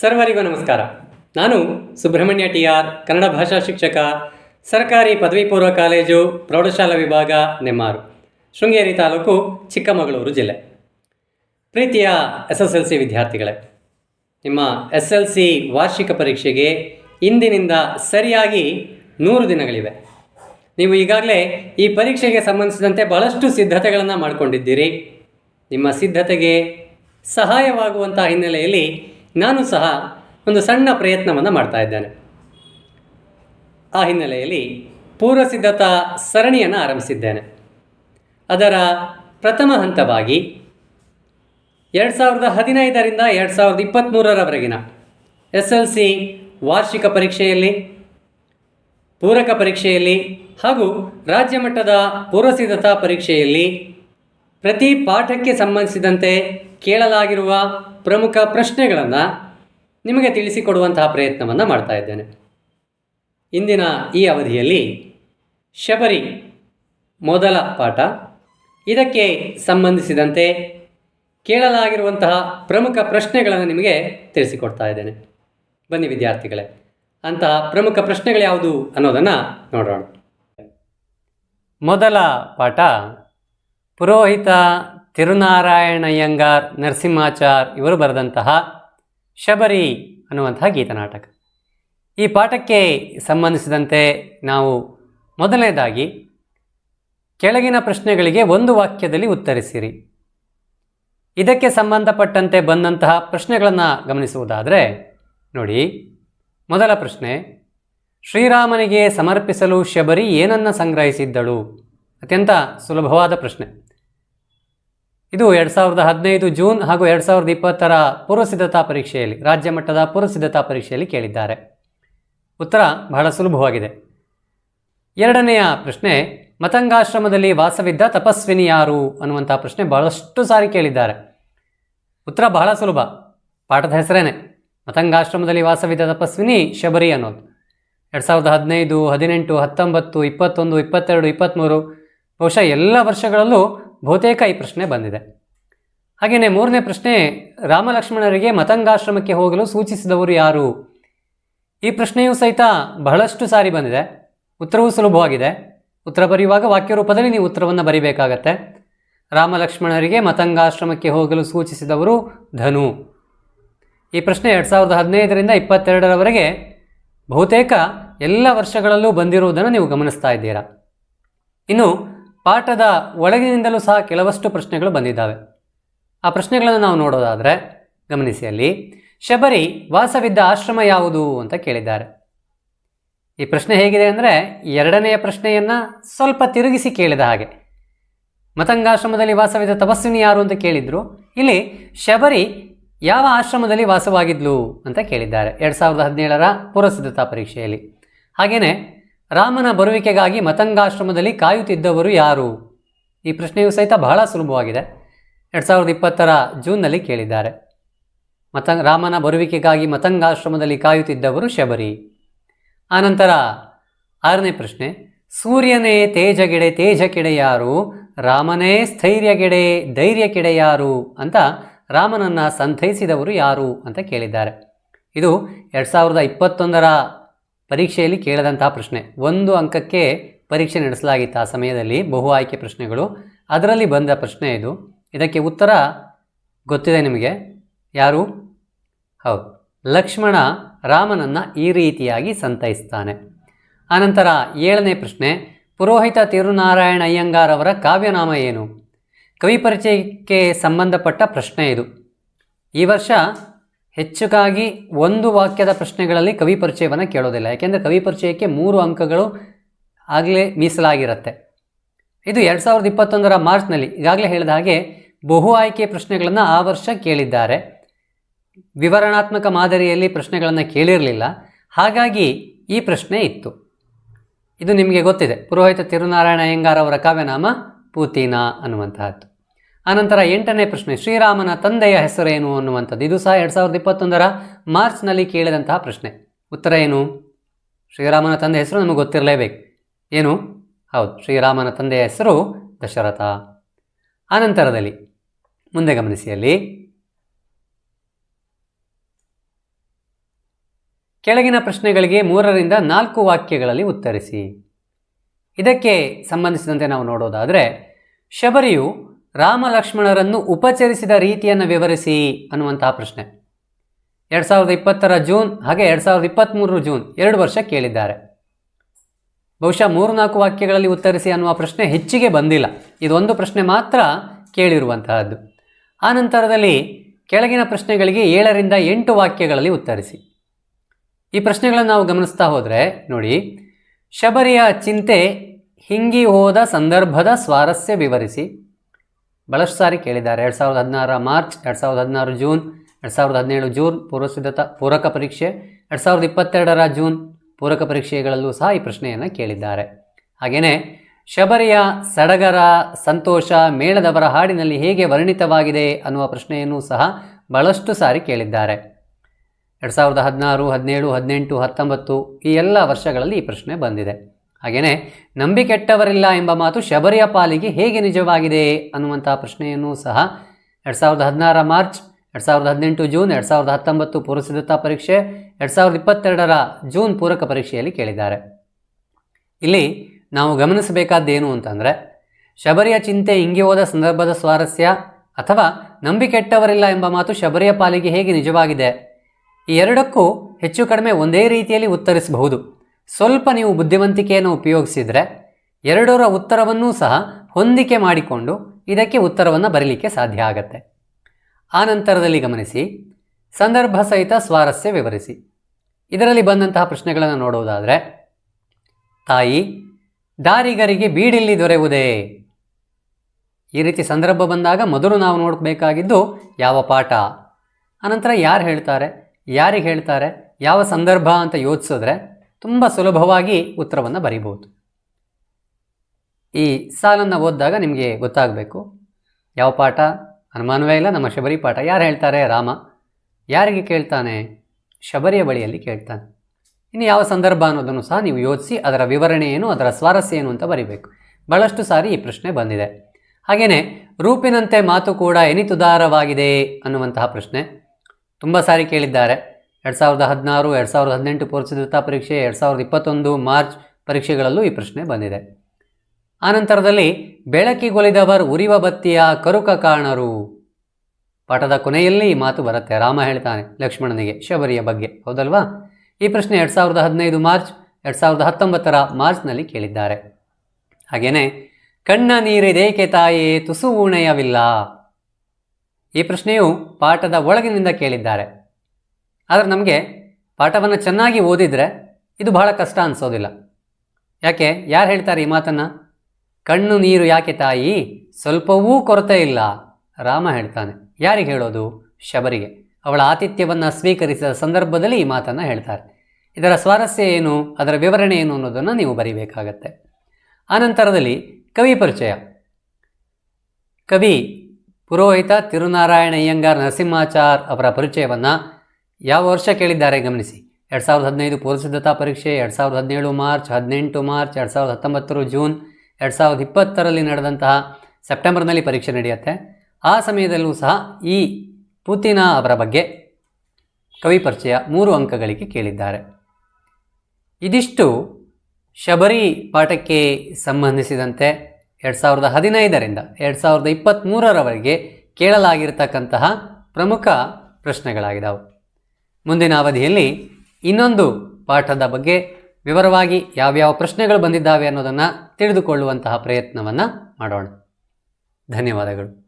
ಸರ್ವರಿಗೂ ನಮಸ್ಕಾರ. ನಾನು ಸುಬ್ರಹ್ಮಣ್ಯ ಟಿ ಆರ್ ಕನ್ನಡ ಭಾಷಾ ಶಿಕ್ಷಕ, ಸರ್ಕಾರಿ ಪದವಿ ಪೂರ್ವ ಕಾಲೇಜು, ಪ್ರೌಢಶಾಲಾ ವಿಭಾಗ, ನೆಮ್ಮಾರು, ಶೃಂಗೇರಿ ತಾಲೂಕು, ಚಿಕ್ಕಮಗಳೂರು ಜಿಲ್ಲೆ. ಪ್ರೀತಿಯ ಎಸ್ ಎಸ್ ಎಲ್ ಸಿ ವಿದ್ಯಾರ್ಥಿಗಳೇ, ನಿಮ್ಮ ಎಸ್ ಎಲ್ ಸಿ ವಾರ್ಷಿಕ ಪರೀಕ್ಷೆಗೆ ಇಂದಿನಿಂದ ಸರಿಯಾಗಿ ನೂರು ದಿನಗಳಿವೆ. ನೀವು ಈಗಾಗಲೇ ಈ ಪರೀಕ್ಷೆಗೆ ಸಂಬಂಧಿಸಿದಂತೆ ಬಹಳಷ್ಟು ಸಿದ್ಧತೆಗಳನ್ನು ಮಾಡಿಕೊಂಡಿದ್ದೀರಿ. ನಿಮ್ಮ ಸಿದ್ಧತೆಗೆ ಸಹಾಯವಾಗುವಂಥ ಹಿನ್ನೆಲೆಯಲ್ಲಿ ನಾನು ಸಹ ಒಂದು ಸಣ್ಣ ಪ್ರಯತ್ನವನ್ನು ಮಾಡ್ತಾ ಇದ್ದೇನೆ. ಆ ಹಿನ್ನೆಲೆಯಲ್ಲಿ ಪೂರ್ವ ಸಿದ್ಧತಾ ಸರಣಿಯನ್ನು ಆರಂಭಿಸಿದ್ದೇನೆ. ಅದರ ಪ್ರಥಮ ಹಂತವಾಗಿ ಎರಡು ಸಾವಿರದ ಹದಿನೈದರಿಂದ ಎರಡು ಸಾವಿರದ ಇಪ್ಪತ್ತ್ಮೂರರವರೆಗಿನ ಎಸ್ ಎಲ್ ಸಿ ವಾರ್ಷಿಕ ಪರೀಕ್ಷೆಯಲ್ಲಿ, ಪೂರಕ ಪರೀಕ್ಷೆಯಲ್ಲಿ ಹಾಗೂ ರಾಜ್ಯ ಮಟ್ಟದ ಪೂರ್ವಸಿದ್ಧತಾ ಪರೀಕ್ಷೆಯಲ್ಲಿ ಪ್ರತಿ ಪಾಠಕ್ಕೆ ಸಂಬಂಧಿಸಿದಂತೆ ಕೇಳಲಾಗಿರುವ ಪ್ರಮುಖ ಪ್ರಶ್ನೆಗಳನ್ನು ನಿಮಗೆ ತಿಳಿಸಿಕೊಡುವಂತಹ ಪ್ರಯತ್ನವನ್ನು ಮಾಡ್ತಾ ಇದ್ದೇನೆ. ಇಂದಿನ ಈ ಅವಧಿಯಲ್ಲಿ ಶಬರಿ ಮೊದಲ ಪಾಠ. ಇದಕ್ಕೆ ಸಂಬಂಧಿಸಿದಂತೆ ಕೇಳಲಾಗಿರುವಂತಹ ಪ್ರಮುಖ ಪ್ರಶ್ನೆಗಳನ್ನು ನಿಮಗೆ ತಿಳಿಸಿಕೊಡ್ತಾ ಇದ್ದೇನೆ. ಬನ್ನಿ ವಿದ್ಯಾರ್ಥಿಗಳೇ, ಅಂತಹ ಪ್ರಮುಖ ಪ್ರಶ್ನೆಗಳು ಯಾವುದು ಅನ್ನೋದನ್ನು ನೋಡೋಣ. ಮೊದಲ ಪಾಠ, ಪುರೋಹಿತ ತಿರುನಾರಾಯಣಯ್ಯಂಗಾರ್, ನರಸಿಂಹಾಚಾರ್ ಇವರು ಬರೆದಂತಹ ಶಬರಿ ಅನ್ನುವಂತಹ ಗೀತನಾಟಕ ಈ ಪಾಠಕ್ಕೆ ಸಂಬಂಧಿಸಿದಂತೆ ನಾವು ಮೊದಲನೇದಾಗಿ ಕೆಳಗಿನ ಪ್ರಶ್ನೆಗಳಿಗೆ ಒಂದು ವಾಕ್ಯದಲ್ಲಿ ಉತ್ತರಿಸಿರಿ. ಇದಕ್ಕೆ ಸಂಬಂಧಪಟ್ಟಂತೆ ಬಂದಂತಹ ಪ್ರಶ್ನೆಗಳನ್ನು ಗಮನಿಸುವುದಾದರೆ, ನೋಡಿ, ಮೊದಲ ಪ್ರಶ್ನೆ, ಶ್ರೀರಾಮನಿಗೆ ಸಮರ್ಪಿಸಲು ಶಬರಿ ಏನನ್ನು ಸಂಗ್ರಹಿಸಿದ್ದಳು? ಅತ್ಯಂತ ಸುಲಭವಾದ ಪ್ರಶ್ನೆ. ಇದು ಎರಡು ಸಾವಿರದ ಹದಿನೈದು ಜೂನ್ ಹಾಗೂ ಎರಡು ಸಾವಿರದ ಇಪ್ಪತ್ತರ ಪೂರ್ವಸಿದ್ಧತಾ ಪರೀಕ್ಷೆಯಲ್ಲಿ, ರಾಜ್ಯ ಮಟ್ಟದ ಪೂರ್ವಸಿದ್ಧತಾ ಪರೀಕ್ಷೆಯಲ್ಲಿ ಕೇಳಿದ್ದಾರೆ. ಉತ್ತರ ಬಹಳ ಸುಲಭವಾಗಿದೆ. ಎರಡನೆಯ ಪ್ರಶ್ನೆ, ಮತಂಗಾಶ್ರಮದಲ್ಲಿ ವಾಸವಿದ್ದ ತಪಸ್ವಿನಿ ಯಾರು ಅನ್ನುವಂಥ ಪ್ರಶ್ನೆ ಬಹಳಷ್ಟು ಸಾರಿ ಕೇಳಿದ್ದಾರೆ. ಉತ್ತರ ಬಹಳ ಸುಲಭ. ಪಾಠದ ಹೆಸರೇನೆ, ಮತಂಗಾಶ್ರಮದಲ್ಲಿ ವಾಸವಿದ್ದ ತಪಸ್ವಿನಿ ಶಬರಿ ಅನ್ನೋದು. ಎರಡು ಸಾವಿರದ ಹದಿನೈದು, ಹದಿನೆಂಟು, ಹತ್ತೊಂಬತ್ತು, ಇಪ್ಪತ್ತೊಂದು, ಇಪ್ಪತ್ತೆರಡು ಇಪ್ಪತ್ತ್ಮೂರು ಬಹುಶಃ ಎಲ್ಲ ವರ್ಷಗಳಲ್ಲೂ ಬಹುತೇಕ ಈ ಪ್ರಶ್ನೆ ಬಂದಿದೆ. ಹಾಗೆಯೇ ಮೂರನೇ ಪ್ರಶ್ನೆ, ರಾಮಲಕ್ಷ್ಮಣರಿಗೆ ಮತಂಗಾಶ್ರಮಕ್ಕೆ ಹೋಗಲು ಸೂಚಿಸಿದವರು ಯಾರು? ಈ ಪ್ರಶ್ನೆಯೂ ಸಹಿತ ಬಹಳಷ್ಟು ಸಾರಿ ಬಂದಿದೆ. ಉತ್ತರವೂ ಸುಲಭವಾಗಿದೆ. ಉತ್ತರ ಬರೆಯುವಾಗ ವಾಕ್ಯ ರೂಪದಲ್ಲಿ ನೀವು ಉತ್ತರವನ್ನು ಬರೀಬೇಕಾಗತ್ತೆ. ರಾಮಲಕ್ಷ್ಮಣರಿಗೆ ಮತಂಗಾಶ್ರಮಕ್ಕೆ ಹೋಗಲು ಸೂಚಿಸಿದವರು ಧನು. ಈ ಪ್ರಶ್ನೆ ಎರಡು ಸಾವಿರದ ಹದಿನೈದರಿಂದ ಇಪ್ಪತ್ತೆರಡರವರೆಗೆ ಬಹುತೇಕ ಎಲ್ಲ ವರ್ಷಗಳಲ್ಲೂ ಬಂದಿರುವುದನ್ನು ನೀವು ಗಮನಿಸ್ತಾ ಇದ್ದೀರಾ. ಇನ್ನು ಪಾಠದ ಒಳಗಿನಿಂದಲೂ ಸಹ ಕೆಲವಷ್ಟು ಪ್ರಶ್ನೆಗಳು ಬಂದಿದ್ದಾವೆ. ಆ ಪ್ರಶ್ನೆಗಳನ್ನು ನಾವು ನೋಡೋದಾದರೆ, ಗಮನಿಸಿ ಅಲ್ಲಿ, ಶಬರಿ ವಾಸವಿದ್ದ ಆಶ್ರಮ ಯಾವುದು ಅಂತ ಕೇಳಿದ್ದಾರೆ. ಈ ಪ್ರಶ್ನೆ ಹೇಗಿದೆ ಅಂದರೆ, ಎರಡನೆಯ ಪ್ರಶ್ನೆಯನ್ನು ಸ್ವಲ್ಪ ತಿರುಗಿಸಿ ಕೇಳಿದ ಹಾಗೆ. ಮತಂಗಾಶ್ರಮದಲ್ಲಿ ವಾಸವಿದ್ದ ತಪಸ್ವಿನಿ ಯಾರು ಅಂತ ಕೇಳಿದ್ರು. ಇಲ್ಲಿ, ಶಬರಿ ಯಾವ ಆಶ್ರಮದಲ್ಲಿ ವಾಸವಾಗಿದ್ಲು ಅಂತ ಕೇಳಿದ್ದಾರೆ. ಎರಡು ಸಾವಿರದ ಹದಿನೇಳರ ಪೂರ್ವಸಿದ್ಧತಾ ಪರೀಕ್ಷೆಯಲ್ಲಿ. ಹಾಗೆಯೇ ರಾಮನ ಬರುವಿಕೆಗಾಗಿ ಮತಂಗಾಶ್ರಮದಲ್ಲಿ ಕಾಯುತ್ತಿದ್ದವರು ಯಾರು? ಈ ಪ್ರಶ್ನೆಯು ಸಹಿತ ಬಹಳ ಸುಲಭವಾಗಿದೆ. ಎರಡು ಸಾವಿರದ ಇಪ್ಪತ್ತರ ಜೂನ್ನಲ್ಲಿ ಕೇಳಿದ್ದಾರೆ. ಮತಂಗ, ರಾಮನ ಬರುವಿಕೆಗಾಗಿ ಮತಂಗಾಶ್ರಮದಲ್ಲಿ ಕಾಯುತ್ತಿದ್ದವರು ಶಬರಿ. ಆನಂತರ ಆರನೇ ಪ್ರಶ್ನೆ, ಸೂರ್ಯನೇ ತೇಜಗೆಡೆ ತೇಜ ಕೆಡೆ ಯಾರು? ರಾಮನೇ ಸ್ಥೈರ್ಯಗೆಡೆ ಧೈರ್ಯ ಕೆಡೆ ಯಾರು? ಅಂತ ರಾಮನನ್ನು ಸಂತೈಸಿದವರು ಯಾರು? ಅಂತ ಕೇಳಿದ್ದಾರೆ. ಇದು ಎರಡು ಸಾವಿರದ ಇಪ್ಪತ್ತೊಂದರ ಪರೀಕ್ಷೆಯಲ್ಲಿ ಕೇಳದಂತಹ ಪ್ರಶ್ನೆ. ಒಂದು ಅಂಕಕ್ಕೆ ಪರೀಕ್ಷೆ ನಡೆಸಲಾಗಿತ್ತು ಆ ಸಮಯದಲ್ಲಿ, ಬಹು ಆಯ್ಕೆ ಪ್ರಶ್ನೆಗಳು. ಅದರಲ್ಲಿ ಬಂದ ಪ್ರಶ್ನೆ ಇದು. ಇದಕ್ಕೆ ಉತ್ತರ ಗೊತ್ತಿದೆ ನಿಮಗೆ. ಯಾರು? ಹೌದು. ಲಕ್ಷ್ಮಣ ರಾಮನನ್ನು ಈ ರೀತಿಯಾಗಿ ಸಂತೈಸ್ತಾನೆ. ಆನಂತರ ಏಳನೇ ಪ್ರಶ್ನೆ. ಪುರೋಹಿತ ತಿರುನಾರಾಯಣ ಅಯ್ಯಂಗಾರ್ ಅವರ ಕಾವ್ಯನಾಮ ಏನು? ಕವಿ ಪರಿಚಯಕ್ಕೆ ಸಂಬಂಧಪಟ್ಟ ಪ್ರಶ್ನೆ ಇದು. ಈ ವರ್ಷ ಹೆಚ್ಚುಗಾಗಿ ಒಂದು ವಾಕ್ಯದ ಪ್ರಶ್ನೆಗಳಲ್ಲಿ ಕವಿ ಪರಿಚಯವನ್ನು ಕೇಳೋದಿಲ್ಲ. ಯಾಕೆಂದರೆ ಕವಿ ಪರಿಚಯಕ್ಕೆ ಮೂರು ಅಂಕಗಳು ಆಗಲೇ ಮೀಸಲಾಗಿರುತ್ತೆ. ಇದು ಎರಡು ಸಾವಿರದ ಇಪ್ಪತ್ತೊಂದರ ಮಾರ್ಚ್ನಲ್ಲಿ ಈಗಾಗಲೇ ಹೇಳಿದ ಹಾಗೆ ಬಹು ಆಯ್ಕೆ ಪ್ರಶ್ನೆಗಳನ್ನು ಆ ವರ್ಷ ಕೇಳಿದ್ದಾರೆ. ವಿವರಣಾತ್ಮಕ ಮಾದರಿಯಲ್ಲಿ ಪ್ರಶ್ನೆಗಳನ್ನು ಕೇಳಿರಲಿಲ್ಲ. ಹಾಗಾಗಿ ಈ ಪ್ರಶ್ನೆ ಇತ್ತು. ಇದು ನಿಮಗೆ ಗೊತ್ತಿದೆ. ಪುರೋಹಿತ ತಿರುನಾರಾಯಣ ಅಯ್ಯಂಗಾರ್ ಅವರ ಕಾವ್ಯನಾಮ ಪೂತೀನಾ ಅನ್ನುವಂತಹದ್ದು. ಆನಂತರ ಎಂಟನೇ ಪ್ರಶ್ನೆ, ಶ್ರೀರಾಮನ ತಂದೆಯ ಹೆಸರೇನು ಅನ್ನುವಂಥದ್ದು. ಇದು ಸಹ ಎರಡು ಸಾವಿರದ ಇಪ್ಪತ್ತೊಂದರ ಮಾರ್ಚ್ನಲ್ಲಿ ಕೇಳಿದಂತಹ ಪ್ರಶ್ನೆ. ಉತ್ತರ ಏನು? ಶ್ರೀರಾಮನ ತಂದೆ ಹೆಸರು ನಮಗೆ ಗೊತ್ತಿರಲೇಬೇಕು. ಏನು? ಹೌದು, ಶ್ರೀರಾಮನ ತಂದೆಯ ಹೆಸರು ದಶರಥ. ಆನಂತರದಲ್ಲಿ, ಮುಂದೆ ಗಮನಿಸಿ ಅಲ್ಲಿ. ಕೆಳಗಿನ ಪ್ರಶ್ನೆಗಳಿಗೆ ಮೂರರಿಂದ ನಾಲ್ಕು ವಾಕ್ಯಗಳಲ್ಲಿ ಉತ್ತರಿಸಿ. ಇದಕ್ಕೆ ಸಂಬಂಧಿಸಿದಂತೆ ನಾವು ನೋಡೋದಾದರೆ, ಶಬರಿಯು ರಾಮ ಲಕ್ಷ್ಮಣರನ್ನು ಉಪಚರಿಸಿದ ರೀತಿಯನ್ನು ವಿವರಿಸಿ ಅನ್ನುವಂತಹ ಪ್ರಶ್ನೆ. ಎರಡು ಸಾವಿರದ ಇಪ್ಪತ್ತರ ಜೂನ್, ಹಾಗೆ ಎರಡು ಸಾವಿರದ ಇಪ್ಪತ್ತ್ಮೂರು ಜೂನ್, ಎರಡು ವರ್ಷ ಕೇಳಿದ್ದಾರೆ. ಬಹುಶಃ ಮೂರು ನಾಲ್ಕು ವಾಕ್ಯಗಳಲ್ಲಿ ಉತ್ತರಿಸಿ ಅನ್ನುವ ಪ್ರಶ್ನೆ ಹೆಚ್ಚಿಗೆ ಬಂದಿಲ್ಲ. ಇದೊಂದು ಪ್ರಶ್ನೆ ಮಾತ್ರ ಕೇಳಿರುವಂತಹದ್ದು. ಆ ನಂತರದಲ್ಲಿ ಕೆಳಗಿನ ಪ್ರಶ್ನೆಗಳಿಗೆ ಏಳರಿಂದ ಎಂಟು ವಾಕ್ಯಗಳಲ್ಲಿ ಉತ್ತರಿಸಿ. ಈ ಪ್ರಶ್ನೆಗಳನ್ನು ನಾವು ಗಮನಿಸ್ತಾ ಹೋದರೆ, ನೋಡಿ, ಶಬರಿಯ ಚಿಂತೆ ಹಿಂಗಿ ಹೋದ ಸಂದರ್ಭದ ಸ್ವಾರಸ್ಯ ವಿವರಿಸಿ. ಭಾಳಷ್ಟು ಸಾರಿ ಕೇಳಿದ್ದಾರೆ. ಎರಡು ಸಾವಿರದ ಹದಿನಾರ ಮಾರ್ಚ್, ಎರಡು ಸಾವಿರದ ಹದಿನಾರು ಜೂನ್, ಎರಡು ಸಾವಿರದ ಹದಿನೇಳು ಜೂನ್ ಪೂರ್ವಸಿದ್ಧತಾ ಪೂರಕ ಪರೀಕ್ಷೆ, ಎರಡು ಸಾವಿರದ ಇಪ್ಪತ್ತೆರಡರ ಜೂನ್ ಪೂರಕ ಪರೀಕ್ಷೆಗಳಲ್ಲೂ ಸಹ ಈ ಪ್ರಶ್ನೆಯನ್ನು ಕೇಳಿದ್ದಾರೆ. ಹಾಗೆಯೇ ಶಬರಿಯ ಸಡಗರ ಸಂತೋಷ ಮೇಳದವರ ಹಾಡಿನಲ್ಲಿ ಹೇಗೆ ವರ್ಣಿತವಾಗಿದೆ ಅನ್ನುವ ಪ್ರಶ್ನೆಯನ್ನು ಸಹ ಭಾಳಷ್ಟು ಸಾರಿ ಕೇಳಿದ್ದಾರೆ. ಎರಡು ಸಾವಿರದ ಹದಿನಾರು, ಹದಿನೇಳು, ಹದಿನೆಂಟು, ಹತ್ತೊಂಬತ್ತು ಈ ಎಲ್ಲ ವರ್ಷಗಳಲ್ಲಿ ಈ ಪ್ರಶ್ನೆ ಬಂದಿದೆ. ಹಾಗೆಯೇ ನಂಬಿಕೆಟ್ಟವರಿಲ್ಲ ಎಂಬ ಮಾತು ಶಬರಿಯ ಪಾಲಿಗೆ ಹೇಗೆ ನಿಜವಾಗಿದೆ ಅನ್ನುವಂತಹ ಪ್ರಶ್ನೆಯನ್ನು ಸಹ ಎರಡು ಸಾವಿರದ ಹದಿನಾರ ಮಾರ್ಚ್, ಎರಡು ಸಾವಿರದ ಹದಿನೆಂಟು ಜೂನ್, ಎರಡು ಸಾವಿರದ ಹತ್ತೊಂಬತ್ತು ಪೂರ್ವಸಿದ್ಧತಾ ಪರೀಕ್ಷೆ, ಎರಡು ಸಾವಿರದ ಇಪ್ಪತ್ತೆರಡರ ಜೂನ್ ಪೂರಕ ಪರೀಕ್ಷೆಯಲ್ಲಿ ಕೇಳಿದ್ದಾರೆ. ಇಲ್ಲಿ ನಾವು ಗಮನಿಸಬೇಕಾದ್ದೇನು ಅಂತಂದರೆ, ಶಬರಿಯ ಚಿಂತೆ ಹಿಂಗೆ ಹೋದ ಸಂದರ್ಭದ ಸ್ವಾರಸ್ಯ ಅಥವಾ ನಂಬಿಕೆಟ್ಟವರಿಲ್ಲ ಎಂಬ ಮಾತು ಶಬರಿಯ ಪಾಲಿಗೆ ಹೇಗೆ ನಿಜವಾಗಿದೆ, ಈ ಎರಡಕ್ಕೂ ಹೆಚ್ಚು ಕಡಿಮೆ ಒಂದೇ ರೀತಿಯಲ್ಲಿ ಉತ್ತರಿಸಬಹುದು. ಸ್ವಲ್ಪ ನೀವು ಬುದ್ಧಿವಂತಿಕೆಯನ್ನು ಉಪಯೋಗಿಸಿದರೆ ಎರಡರ ಉತ್ತರವನ್ನೂ ಸಹ ಹೊಂದಿಕೆ ಮಾಡಿಕೊಂಡು ಇದಕ್ಕೆ ಉತ್ತರವನ್ನು ಬರೀಲಿಕ್ಕೆ ಸಾಧ್ಯ ಆಗತ್ತೆ. ಆ ನಂತರದಲ್ಲಿ ಗಮನಿಸಿ, ಸಂದರ್ಭ ಸಹಿತ ಸ್ವಾರಸ್ಯ ವಿವರಿಸಿ. ಇದರಲ್ಲಿ ಬಂದಂತಹ ಪ್ರಶ್ನೆಗಳನ್ನು ನೋಡುವುದಾದರೆ, ತಾಯಿ, ದಾರಿಗರಿಗೆ ಬೀಡಿಲ್ಲಿ ದೊರೆಯುವುದೇ? ಈ ರೀತಿ ಸಂದರ್ಭ ಬಂದಾಗ ಮೊದಲು ನಾವು ನೋಡಬೇಕಾಗಿದ್ದು ಯಾವ ಪಾಠ? ಅನಂತರ ಯಾರು ಹೇಳ್ತಾರೆ? ಯಾರಿಗೆ ಹೇಳ್ತಾರೆ? ಯಾವ ಸಂದರ್ಭ ಅಂತ ಯೋಚಿಸಿದ್ರೆ ತುಂಬ ಸುಲಭವಾಗಿ ಉತ್ತರವನ್ನು ಬರೀಬಹುದು. ಈ ಸಾಲನ್ನು ಓದಿದಾಗ ನಿಮಗೆ ಗೊತ್ತಾಗಬೇಕು, ಯಾವ ಪಾಠ? ಅನುಮಾನವೇ ಇಲ್ಲ, ನಮ್ಮ ಶಬರಿ ಪಾಠ. ಯಾರು ಹೇಳ್ತಾರೆ? ರಾಮ. ಯಾರಿಗೆ ಕೇಳ್ತಾನೆ? ಶಬರಿಯ ಬಳಿಯಲ್ಲಿ ಕೇಳ್ತಾನೆ. ಇನ್ನು ಯಾವ ಸಂದರ್ಭ ಅನ್ನೋದನ್ನು ಸಹ ನೀವು ಯೋಚಿಸಿ, ಅದರ ವಿವರಣೆ ಏನು, ಅದರ ಸ್ವಾರಸ್ಯ ಏನು ಅಂತ ಬರಿಬೇಕು. ಬಹಳಷ್ಟು ಸಾರಿ ಈ ಪ್ರಶ್ನೆ ಬಂದಿದೆ. ಹಾಗೆಯೇ ರೂಪಿನಂತೆ ಮಾತು ಕೂಡ ಎನಿತುದಾರವಾಗಿದೆ ಅನ್ನುವಂತಹ ಪ್ರಶ್ನೆ ತುಂಬ ಸಾರಿ ಕೇಳಿದ್ದಾರೆ. ಎರಡು ಸಾವಿರದ ಹದಿನಾರು, ಎರಡು ಸಾವಿರದ ಹದಿನೆಂಟು ಪೂರ್ವಸಿದ್ಧತಾ ಪರೀಕ್ಷೆ, ಎರಡು ಸಾವಿರದ ಇಪ್ಪತ್ತೊಂದು ಮಾರ್ಚ್ ಪರೀಕ್ಷೆಗಳಲ್ಲೂ ಈ ಪ್ರಶ್ನೆ ಬಂದಿದೆ. ಆನಂತರದಲ್ಲಿ ಬೆಳಕಿಗೊಲಿದವರು ಉರಿವ ಬತ್ತಿಯ ಕರುಕ ಕಾರಣರು ಪಾಠದ ಕೊನೆಯಲ್ಲಿ ಈ ಮಾತು ಬರುತ್ತೆ. ರಾಮ ಹೇಳ್ತಾನೆ ಲಕ್ಷ್ಮಣನಿಗೆ ಶಬರಿಯ ಬಗ್ಗೆ. ಹೌದಲ್ವಾ? ಈ ಪ್ರಶ್ನೆ ಎರಡು ಸಾವಿರದ ಹದಿನೈದು ಮಾರ್ಚ್, ಎರಡು ಸಾವಿರದ ಹತ್ತೊಂಬತ್ತರ ಮಾರ್ಚ್ನಲ್ಲಿ ಕೇಳಿದ್ದಾರೆ. ಹಾಗೆಯೇ ಕಣ್ಣ ನೀರಿದೇಕೆ ತಾಯೇ, ತುಸು ಉಣೆಯವಿಲ್ಲ ಈ ಪ್ರಶ್ನೆಯು ಪಾಠದ ಒಳಗಿನಿಂದ ಕೇಳಿದ್ದಾರೆ. ಆದರೆ ನಮಗೆ ಪಾಠವನ್ನು ಚೆನ್ನಾಗಿ ಓದಿದರೆ ಇದು ಬಹಳ ಕಷ್ಟ ಅನಿಸೋದಿಲ್ಲ. ಯಾಕೆ? ಯಾರು ಹೇಳ್ತಾರೆ ಈ ಮಾತನ್ನು? ಕಣ್ಣು ನೀರು ಯಾಕೆ ತಾಯಿ? ಸ್ವಲ್ಪವೂ ಕೊರತೆ ಇಲ್ಲ, ರಾಮ ಹೇಳ್ತಾನೆ. ಯಾರಿಗೆ ಹೇಳೋದು? ಶಬರಿಗೆ. ಅವಳ ಆತಿಥ್ಯವನ್ನು ಸ್ವೀಕರಿಸಿದ ಸಂದರ್ಭದಲ್ಲಿ ಈ ಮಾತನ್ನು ಹೇಳ್ತಾರೆ. ಇದರ ಸ್ವಾರಸ್ಯ ಏನು? ಅದರ ವಿವರಣೆ ಏನು ಅನ್ನೋದನ್ನು ನೀವು ಬರೀಬೇಕಾಗತ್ತೆ. ಆನಂತರದಲ್ಲಿ ಕವಿ ಪರಿಚಯ. ಕವಿ ಪುರೋಹಿತ ತಿರುನಾರಾಯಣ ಅಯ್ಯಂಗಾರ್ ನರಸಿಂಹಾಚಾರ್ ಅವರ ಪರಿಚಯವನ್ನು ಯಾವ ವರ್ಷ ಕೇಳಿದ್ದಾರೆ? ಗಮನಿಸಿ. ಎರಡು ಸಾವಿರದ ಹದಿನೈದು ಪೂರ್ವಸಿದ್ಧತಾ ಪರೀಕ್ಷೆ, ಎರಡು ಸಾವಿರದ ಹದಿನೇಳು ಮಾರ್ಚ್, ಹದಿನೆಂಟು ಮಾರ್ಚ್, ಎರಡು ಸಾವಿರದ ಹತ್ತೊಂಬತ್ತರ ಜೂನ್, ಎರಡು ಸಾವಿರದ ಇಪ್ಪತ್ತರಲ್ಲಿ ನಡೆದಂತಹ ಸೆಪ್ಟೆಂಬರ್ನಲ್ಲಿ ಪರೀಕ್ಷೆ ನಡೆಯುತ್ತೆ. ಆ ಸಮಯದಲ್ಲೂ ಸಹ ಈ ಪುತಿನ ಅವರ ಬಗ್ಗೆ ಕವಿ ಪರಿಚಯ ಮೂರು ಅಂಕಗಳಿಗೆ ಕೇಳಿದ್ದಾರೆ. ಇದಿಷ್ಟು ಶಬರಿ ಪಾಠಕ್ಕೆ ಸಂಬಂಧಿಸಿದಂತೆ ಎರಡು ಸಾವಿರದ ಹದಿನೈದರಿಂದ ಎರಡು ಸಾವಿರದ ಇಪ್ಪತ್ತ್ಮೂರರವರೆಗೆ ಕೇಳಲಾಗಿರ್ತಕ್ಕಂತಹ ಪ್ರಮುಖ ಪ್ರಶ್ನೆಗಳಾಗಿದ್ದಾವೆ ಮುಂದಿನ ಅವಧಿಯಲ್ಲಿ ಇನ್ನೊಂದು ಪಾಠದ ಬಗ್ಗೆ ವಿವರವಾಗಿ ಯಾವ್ಯಾವ ಪ್ರಶ್ನೆಗಳು ಬಂದಿದ್ದಾವೆ ಅನ್ನೋದನ್ನು ತಿಳಿದುಕೊಳ್ಳುವಂತಹ ಪ್ರಯತ್ನವನ್ನು ಮಾಡೋಣ. ಧನ್ಯವಾದಗಳು.